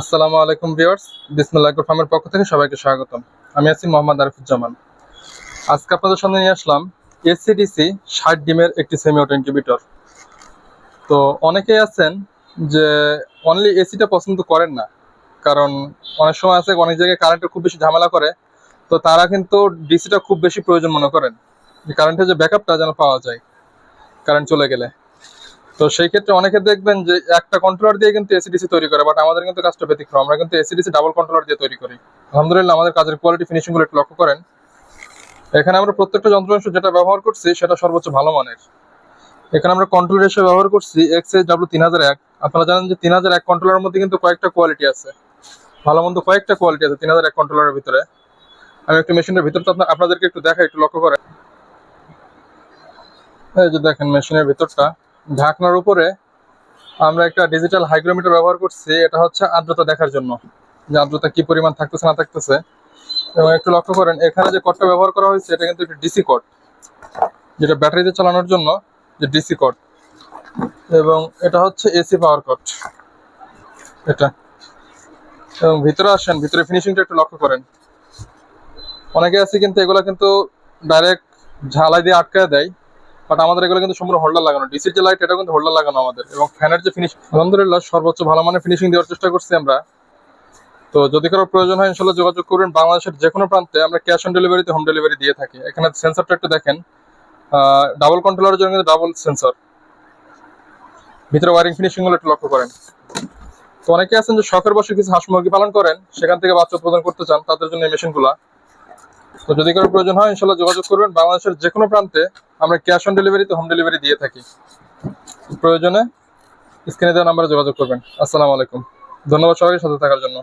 আসসালামু আলাইকুম ভিউয়ার্স, বিসমিল্লাহ ফার্মের পক্ষ থেকে সবাইকে স্বাগতম। আমি আছি মোহাম্মদ আরিফুজ্জামান। আজকে আপনাদের সামনে নিয়ে আসলাম এসিডিসি ষাট ডিমের একটি সেমি অটো ইনকিউবেটর তো অনেকেই আছেন যে অনলি এসিটা পছন্দ করেন না, কারণ অনেক সময় আছে অনেক জায়গায় কারেন্টের খুব বেশি ঝামেলা করে, তো তারা কিন্তু ডিসিটা খুব বেশি প্রয়োজন মনে করেন। যে কারেন্টের যে ব্যাকআপটা যেন পাওয়া যায় কারেন্ট চলে গেলে। তো সেই ক্ষেত্রে অনেকে দেখবেন যে একটা কন্ট্রোলার দিয়ে কিন্তু এসিডিসি তৈরি করে বাট আমাদের কিন্তু কাজটা ব্যতিক্রম। আমরা কিন্তু এসিডিসি ডাবল কন্ট্রোলার দিয়ে তৈরি করি। আলহামদুলিল্লাহ, আমাদের কাজের কোয়ালিটি ফিনিশিংগুলো একটু লক্ষ্য করেন। এখানে আমরা প্রত্যেকটা যন্ত্রাংশ যেটা ব্যবহার করছি, সেটা সর্বোচ্চ ভালো মানের। এখানে আমরা কন্ট্রোলার হিসেবে ব্যবহার করছি এক্স এস ডাব্লু তিন হাজার এক। আপনারা জানেন যে তিন হাজার এক কন্ট্রোলারের মধ্যে কিন্তু কয়েকটা কোয়ালিটি আছে। ভালো মন্দ কয়েকটা কোয়ালিটি আছে তিন হাজার এক কন্ট্রোলারের ভিতরে। আমি একটু মেশিনের ভিতরটা আপনা- আপনাদেরকে একটু দেখাই, একটু লক্ষ্য করেন। এই যে দেখেন মেশিনের ভিতরটা। ঢাকনার উপরে আমরা একটা ডিজিটাল হাইগ্রোমিটার ব্যবহার করছি, এটা হচ্ছে আর্দ্রতা দেখার জন্য। যে আর্দ্রতা কি পরিমাণ থাকতেছে, না থাকতেছে। এবং একটু লক্ষ্য করেন, এখানে যে কডটা ব্যবহার করা হয়েছে, এটা কিন্তু একটা ডিসি কড যেটা ব্যাটারিতে চালানোর জন্য যে ডিসি কড এবং এটা হচ্ছে এসি পাওয়ার কড এটা। এবং ভিতরে আসেন, ভিতরে ফিনিশিংটা একটু লক্ষ্য করেন। অনেকে আছে কিন্তু এগুলো কিন্তু ডাইরেক্ট ঝালাই দিয়ে আটকায় দেয়। বাট আমাদের এগুলো কিন্তু সম্পূর্ণ হোল্ডার লাগানো। ডিসি যে লাইট এটা কিন্তু হোল্ডার লাগানো আমাদের। এবং ফ্যানের যে ফিনিশ আলহামদুলিল্লাহ সর্বোচ্চ ভালো মানের ফিনিশিং দেওয়ার চেষ্টা করছি আমরা। তো যদি কারও প্রয়োজন হয়, ইনশাল্লাহ যোগাযোগ করবেন বাংলাদেশের যে কোনো প্রান্তে আমরা ক্যাশ অন ডেলিভারিতে হোম ডেলিভারি দিয়ে থাকি। এখানে সেন্সরটা একটু দেখেন। ডাবল কন্ট্রোলারের জন্য কিন্তু ডাবল সেন্সর ভিতরে ওয়ারিং ফিনিশিংগুলো একটু লক্ষ্য করেন। তো অনেকে আছেন যে শখের বসে কিছু হাঁস মুরগি পালন করেন, সেখান থেকে বাচ্চা উৎপাদন করতে চান, তাদের জন্য এই মেশিনগুলা। তো যদি কারও প্রয়োজন হয়, ইনশাল্লাহ যোগাযোগ করবেন। বাংলাদেশের যে কোনো প্রান্তে আমরা ক্যাশ অন ডেলিভারি তো হোম ডেলিভারি দিয়ে থাকি। প্রয়োজনে স্ক্রিনে দেওয়া নাম্বারে যোগাযোগ করবেন। আসসালামু আলাইকুম। ধন্যবাদ সবাইকে সাথে থাকার জন্য।